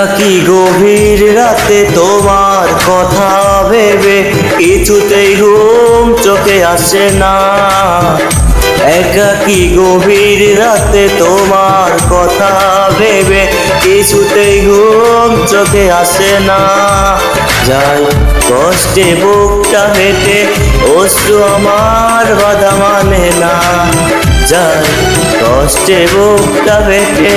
গভীর রাতে তোমার কথা ভেবে কিছুতেই ঘুম চোখে আসে না? একাকি গভীর রাতে তোমার কথা ভেবে কিছুতেই ঘুম চোখে আসে না? যাই কষ্টে বুকটা হেঁটে অশ্রু আমার বাধা মানে না। যাই কষ্টে বুকটা হেঁটে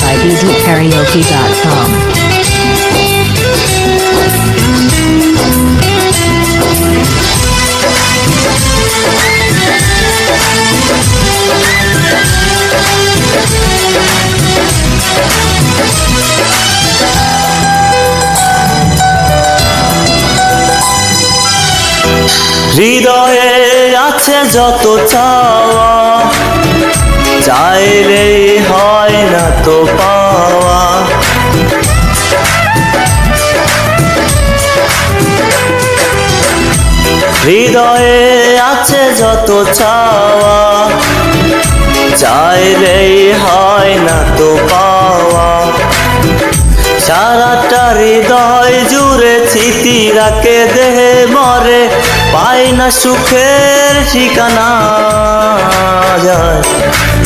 By bdkaraoke.com. হৃদয়ে আছে যত চাওয়া চাইলে হয় হৃদয়ে আছে যত চাওয়া, চাইলেই হয় না তো পাওয়া। সারাটা হৃদয় জুড়ে স্মৃতি রাখে, দেহে মরে পাই না সুখের ঠিকানা। যায়,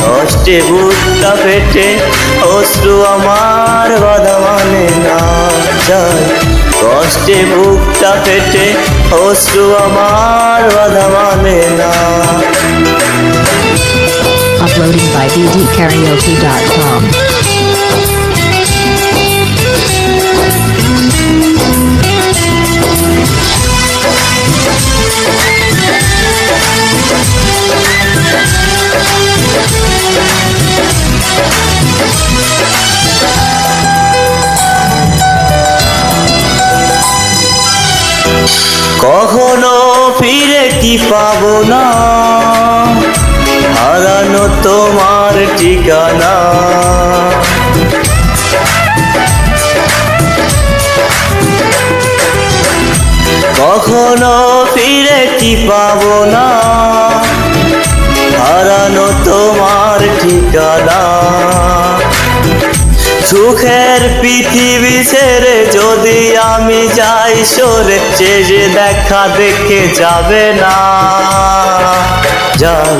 কষ্টে বুকটা পেটে অশ্রু আমার বাধা মানে না। যায় কষ্টে বুকটা পেটে অশ্রু আমার বাধা মানে না Uploading by bdkaraoke.com. পাবো না হারানো তোমার ঠিকানা। কখনো ফিরে কি পাবো না? হারানো তোমার ঠিকানা। সুখের পৃথিবী ছেড়ে যদি আমি যাই সরে, যে দেখা দেখে যাবে না। যাই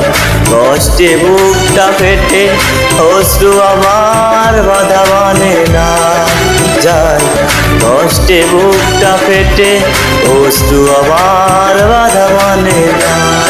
কষ্টে বুকটা ফেটে, অশ্রু আমার বাধা মানে না। যাই কষ্টে বুকটা ফেটে, অশ্রু আমার বাধা মানে না।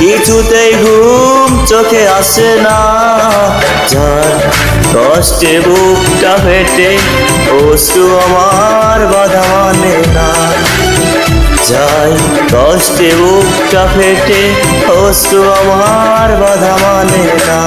কিছুতেই ঘুম চোখে আসে না। যার কষ্টে বুকটা ফেটে, অশ্রু আমার বাধা মানে না। যাই কষ্টে বুকটা ফেটে, অশ্রু আমার বাধা মানে না।